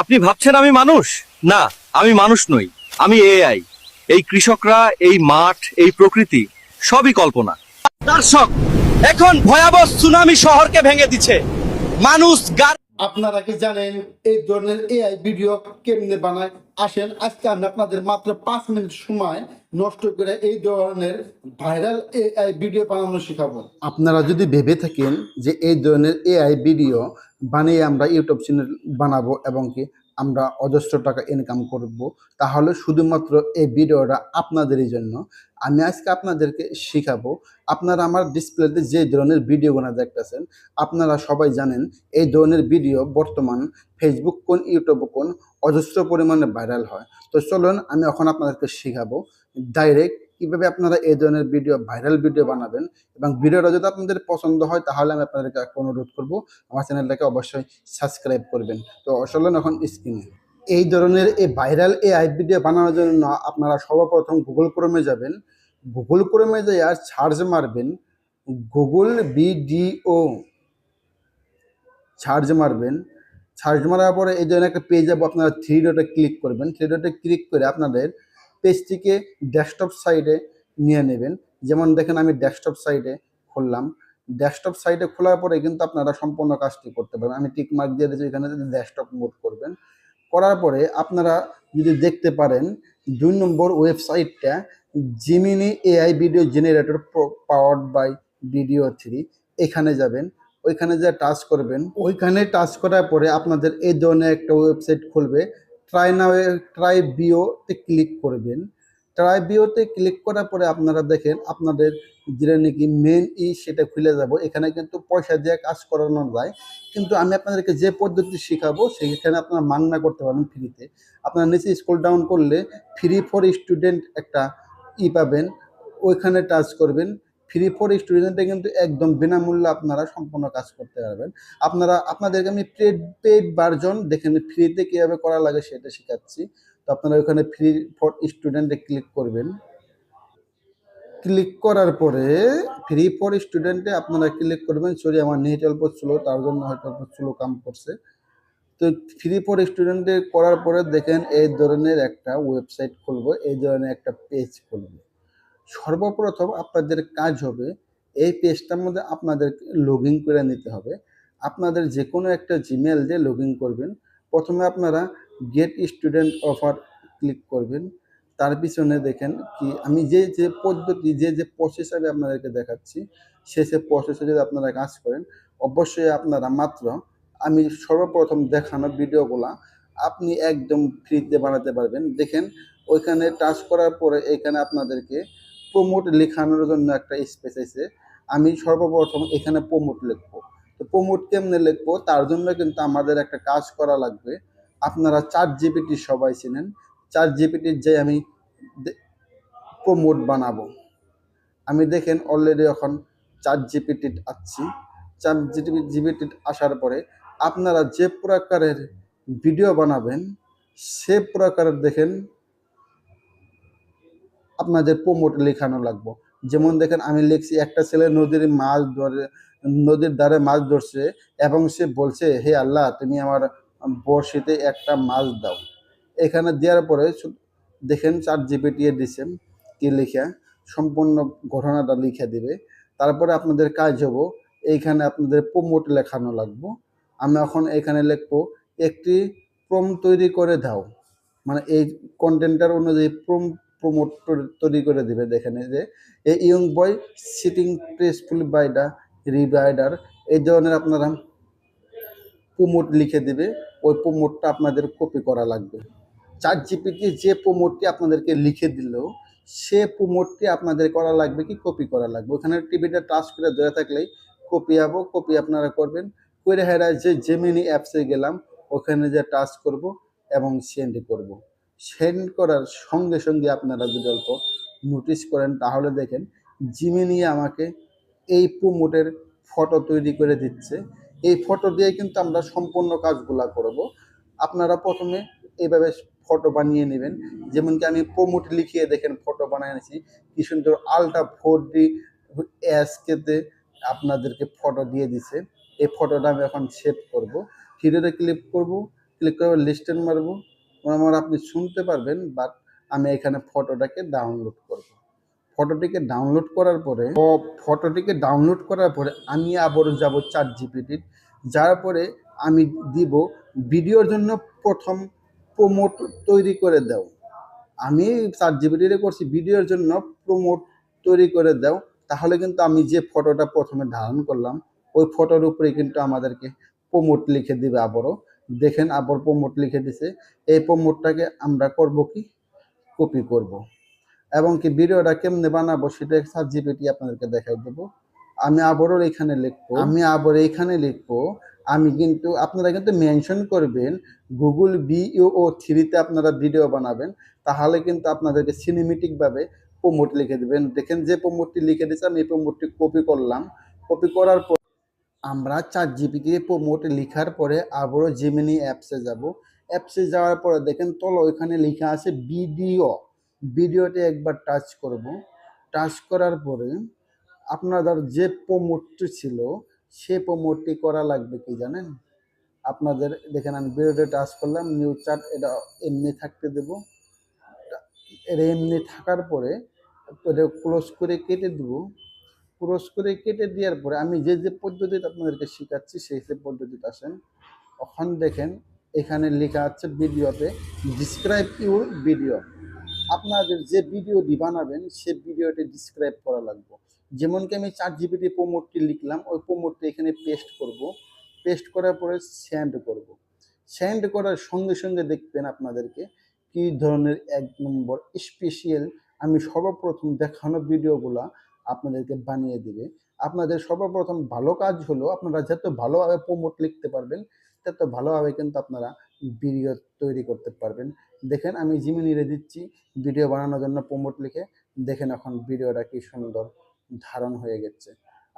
আপনি ভাবছেন আমি মানুষ? না, আমি মানুষ নই। আমি এআই এই কৃষকরা, এই মাঠ, এই প্রকৃতি, সবই কল্পনা। দর্শক, এখন ভয়াবহ সুনামি শহরকে ভেঙে দিচ্ছে। মানুষ আপনারা কি জানেন এই ধরনের এআই ভিডিও কেমনে বানায়? আসেন, আজকে আমি আপনাদের মাত্র পাঁচ মিনিট সময় নষ্ট করে এই ধরনের ভাইরাল এআই ভিডিও বানানো শেখাবো। আপনারা যদি ভেবে থাকেন যে এই ধরনের এআই ভিডিও বানিয়ে আমরা ইউটিউব চ্যানেল বানাবো এবং কি আমরা অজস্র টাকা ইনকাম করব। তাহলে শুধুমাত্র এই ভিডিওটা আপনাদেরই জন্য। আমি আজকে আপনাদেরকে শেখাবো, আপনারা আমার ডিসপ্লেতে যে ধরনের ভিডিওগুলো দেখতেছেন, আপনারা সবাই জানেন এই ধরনের ভিডিও বর্তমান ফেসবুক কোন ইউটিউব কোন অজস্র পরিমাণে ভাইরাল হয়। তো চলুন আমি এখন আপনাদেরকে শেখাবো। ডাইরেক্ট কীভাবে আপনারা এই ধরনের ভিডিও ভাইরাল ভিডিও বানাবেন এবং ভিডিওটা যদি আপনাদের পছন্দ হয়, তাহলে আমি আপনাদেরকে অনুরোধ করব, আমার চ্যানেলটাকে অবশ্যই সাবস্ক্রাইব করবেন। তো চলুন এখন স্ক্রিনে এই ধরনের এই ভাইরাল এআই ভিডিও বানানোর জন্য আপনারা সর্বপ্রথম গুগল ক্রোমে যাবেন। গুগল ক্রোমে যাই আর সার্চ মারবেন গুগল বিডিও সার্চ মারবেন। সার্চ মারার পরে এই ধরনের একটা পেজ যাব আপনারা থ্রি ডটে ক্লিক করবেন। থ্রি ডটে ক্লিক করে আপনাদের পেজটিকে ডেস্কটপ সাইডে নিয়ে নেবেন। যেমন দেখেন, আমি ডেস্কটপ সাইডে খুললাম। ডেস্কটপ সাইডে খোলার পরে কিন্তু আপনারা সম্পূর্ণ কাজটি করতে পারবেন। আমি টিক মার্ক দিয়ে দিয়েছি, এখানে যদি ডেস্কটপ মোড করবেন। করার পরে আপনারা যদি দেখতে পারেন, দুই নম্বর ওয়েবসাইটটা Gemini AI video generator powered by video three এখানে যাবেন। ওইখানে যে টাচ করবেন, ওইখানে টাচ করার পরে আপনাদের এই ধরনের একটা ওয়েবসাইট খুলবে। ট্রাই নাও ট্রাই বিওতে ক্লিক করবেন। ট্রাই বিওতে ক্লিক করার পরে আপনারা দেখেন আপনাদের যেটা নাকি মেন ই সেটা খুলে যাব। এখানে কিন্তু পয়সা দিয়ে কাজ করানো যায়। কিন্তু আমি আপনাদেরকে যে পদ্ধতি শেখাবো সেখানে আপনারা মাংনা করতে পারবেন ফ্রিতে আপনারা নিচে স্কুল ডাউন করলে ফ্রি ফর স্টুডেন্ট একটা ই পাবেন। ওইখানে টাচ করবেন। ফ্রি ফর স্টুডেন্টে কিন্তু একদম বিনামূল্যে আপনারা সম্পূর্ণ কাজ করতে পারবেন। আপনারা, আপনাদেরকে আমি পেড পেড ভার্জন দেখেন ফ্রিতে কীভাবে করা লাগে সেটা শেখাচ্ছি। তো আপনারা ওখানে ফ্রি ফর স্টুডেন্টে ক্লিক করবেন। ক্লিক করার পরে ফ্রি ফর স্টুডেন্টে আপনারা ক্লিক করবেন সরি আমার নেট অল্প স্লো তার জন্য হয়তো অল্প স্লো কাম করছে। তো ফ্রি ফর স্টুডেন্টে করার পরে দেখেন এই ধরনের একটা ওয়েবসাইট খুলবো, এই ধরনের একটা পেজ খুলবে। সর্বপ্রথম আপনাদের কাজ হবে এই পেজটার মধ্যে আপনাদেরকে লগ করে নিতে হবে। আপনাদের যে কোনো একটা জিমেল দিয়ে লগ করবেন। প্রথমে আপনারা গেট স্টুডেন্ট অফার ক্লিক করবেন। তার পিছনে দেখেন কি, আমি যে যে পদ্ধতি, যে যে প্রসেস আমি আপনাদেরকে দেখাচ্ছি, সে সে প্রসেসে যদি আপনারা কাজ করেন, অবশ্যই আপনারা মাত্র আমি সর্বপ্রথম দেখানো ভিডিওগুলা আপনি একদম ফ্রিতে বানাতে পারবেন। দেখেন, ওইখানে টাচ করার পরে এখানে আপনাদেরকে প্রমোট লেখানোর জন্য একটা স্পেস আছে। আমি সর্বপ্রথম এখানে প্রমোট লিখব। তো প্রমোট কেমনে লিখব? তার জন্য কিন্তু আমাদের একটা কাজ করা লাগবে। আপনারা চার জিপিটি সবাই চিনেন। চার জিপিটির যে আমি প্রমোট বানাবো। আমি দেখেন অলরেডি এখন চার জিপিটি আসছি চার জিবি জিবিটি আসার পরে আপনারা যে প্রকারের ভিডিও বানাবেন, সে প্রকারের দেখেন আপনাদের প্রমোট লেখানো লাগবো। যেমন দেখেন, আমি লিখছি, একটা ছেলে নদীর মাছ ধরে, নদীর ধারে মাছ ধরছে এবং সে বলছে, হে আল্লাহ, তুমি আমার বড়শিতে একটা মাছ দাও। এখানে দেওয়ার পরে দেখেন চার জিপিটিয়ে দিছেন কি লিখা, সম্পূর্ণ ঘটনাটা লিখে দিবে। তারপরে আপনাদের কাজ হব, এইখানে আপনাদের প্রমোট লেখানো লাগবো। আমি এখন এখানে লিখব, একটি প্রম তৈরি করে দাও। মানে এই কন্টেন্টার অনুযায়ী প্রম প্রমোট তৈরি করে দিবে দেখেন যে, এই young boy sitting peaceful by the রিভাইডার এই ধরনের আপনারা প্রমোট লিখে দিবে, ওই প্রমোটটা আপনাদের কপি করা লাগবে। চার জিপিটি যে প্রমোটটি আপনাদেরকে লিখে দিল, সে প্রমোটটি আপনাদের করা লাগবে কি কপি করা লাগবে? ওখানে টিভিটা টাচ করে ধরে থাকলেই কপি হব কপি আপনারা করবেন। করে হেরা যে জেমিনি অ্যাপসে গেলাম, ওখানে যে টাচ করব এবং সেন্ড করব। সেন্ড করার সঙ্গে সঙ্গে আপনারা যদি অল্প নোটিস করেন, তাহলে দেখেন জিমিনি আমাকে এই প্রোমোটের ফটো তৈরি করে দিচ্ছে। এই ফটো দিয়ে কিন্তু আমরা সম্পূর্ণ কাজগুলা করব। আপনারা প্রথমে এইভাবে ফটো বানিয়ে নেবেন। যেমন কি আমি প্রোমোট লিখিয়ে দেখেন ফটো বানিয়ে এনেছি কি সুন্দর আলট্রা ফোর ডি এসকেতে আপনাদেরকে ফটো দিয়ে দিছে। এই ফটোটা আমি এখন সেভ করব। ভিডিওতে ক্লিক করব ক্লিক করে লিস্টেন মারবো। আমার আপনি শুনতে পারবেন বাট আমি এখানে ফটোটাকে ডাউনলোড করব। ফটোটিকে ডাউনলোড করার পরে ফটোটিকে ডাউনলোড করার পরে আমি আবারও যাব চার জিপিটির যার পরে আমি দিব ভিডিওর জন্য প্রথম প্রোমোট তৈরি করে দাও। আমি চার জিবিটিতে করছি ভিডিওর জন্য প্রোমোট তৈরি করে দাও, তাহলে কিন্তু আমি যে ফটোটা প্রথমে ধারণ করলাম, ওই ফটোর উপরে কিন্তু আমাদেরকে প্রোমোট লিখে দিবে আবারও। দেখেন আবার প্রমোট লিখে দিছে। এই প্রমোটটাকে আমরা করব কি? কপি করব। এবং কি ভিডিওটা কেমনে বানাবো সেটা সাত জিপিটি আপনাদেরকে দেখাই দেবো। আমি আবারও এখানে লিখব। আমি আবার এইখানে লিখব। আমি কিন্তু, আপনারা কিন্তু মেনশন করবেন গুগল বিইও থ্রিতে আপনারা ভিডিও বানাবেন। তাহলে কিন্তু আপনাদেরকে সিনেমেটিকভাবে প্রমোট লিখে দেবেন। দেখেন যে প্রমোটটি লিখে দিয়েছে, আমি এই প্রমোটটি কপি করলাম। কপি করার পর আমরা চার জিপিটি প্রোমোট লিখার পরে আবারও জিমিনি অ্যাপসে যাব। অ্যাপসে যাওয়ার পরে দেখেন তলো ওইখানে লেখা আছে ভিডিও ভিডিওতে একবার টাচ করব। টাচ করার পরে আপনাদের যে প্রোমোটটি ছিল, সে প্রোমোটটি করা লাগবে কি জানেন? আপনাদের দেখেন আমি ভিডিওতে টাচ করলাম নিউ চার্ট এটা এমনি থাকতে দেব। এটা এমনি থাকার পরে ক্লোজ করে কেটে দেব। ক্লোজ করে কেটে দেওয়ার পরে আমি যে যে পদ্ধতিতে আপনাদেরকে শেখাচ্ছি, সেই সেই পদ্ধতিতে আসেন। ওখান দেখেন, এখানে লেখা আছে ভিডিওতে ডিসক্রাইব ইউর ভিডিও আপনাদের যে ভিডিওটি বানাবেন, সে ভিডিওটি ডিসক্রাইব করা লাগবে। যেমন কি আমি চার জিবিটি প্রোমোটটি লিখলাম, ওই প্রোমোটটি এখানে পেস্ট করব। পেস্ট করার পরে সেন্ড করব। সেন্ড করার সঙ্গে সঙ্গে দেখবেন আপনাদেরকে কি ধরনের এক নম্বর স্পেশিয়াল আমি সর্বপ্রথম দেখানো ভিডিওগুলা আপনাদেরকে বানিয়ে দিবে। আপনাদের সর্বপ্রথম ভালো কাজ হলো আপনারা যত ভালোভাবে প্রোমোট লিখতে পারবেন, তত ভালোভাবে কিন্তু আপনারা ভিডিও তৈরি করতে পারবেন। দেখেন আমি জিমিনিরে দিচ্ছি ভিডিও বানানোর জন্য প্রোমোট লিখে। দেখেন এখন ভিডিওটা কি সুন্দর ধারণ হয়ে গেছে।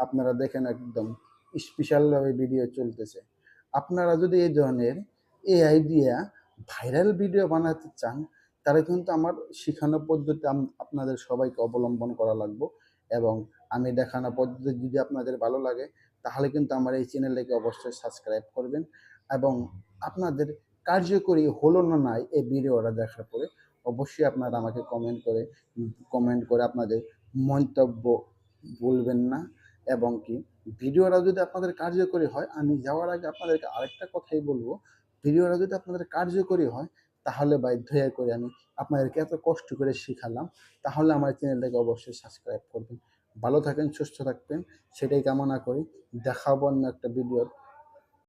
আপনারা দেখেন একদম স্পেশালভাবে ভিডিও চলতেছে। আপনারা যদি এই ধরনের এই আইডিয়া ভাইরাল ভিডিও বানাতে চান, তাহলে কিন্তু আমার শেখানো পদ্ধতি আপনাদের সবাইকে অবলম্বন করা লাগবে। এবং আমি দেখানো পদ্ধতি যদি আপনাদের ভালো লাগে, তাহলে কিন্তু আমার এই চ্যানেলটাকে অবশ্যই সাবস্ক্রাইব করবেন এবং আপনাদের কার্যকরী হলো না নাই এই ভিডিওটা দেখার পরে অবশ্যই আপনারা আমাকে কমেন্ট করে কমেন্ট করে আপনাদের মন্তব্য বলবেন না এবং কি ভিডিওটা যদি আপনাদের কার্যকরী হয়, আমি যাওয়ার আগে আপনাদেরকে আরেকটা কথাই বলব, ভিডিওটা যদি আপনাদের কার্যকরী হয় তাহলে বাধ্য দয়া করে আমি আপনাদেরকে এত কষ্ট করে শেখালাম, তাহলে আমার চ্যানেলটাকে অবশ্যই সাবস্ক্রাইব করবেন। ভালো থাকেন, সুস্থ থাকবেন, সেটাই কামনা করি। দেখাবো অন্য একটা ভিডিও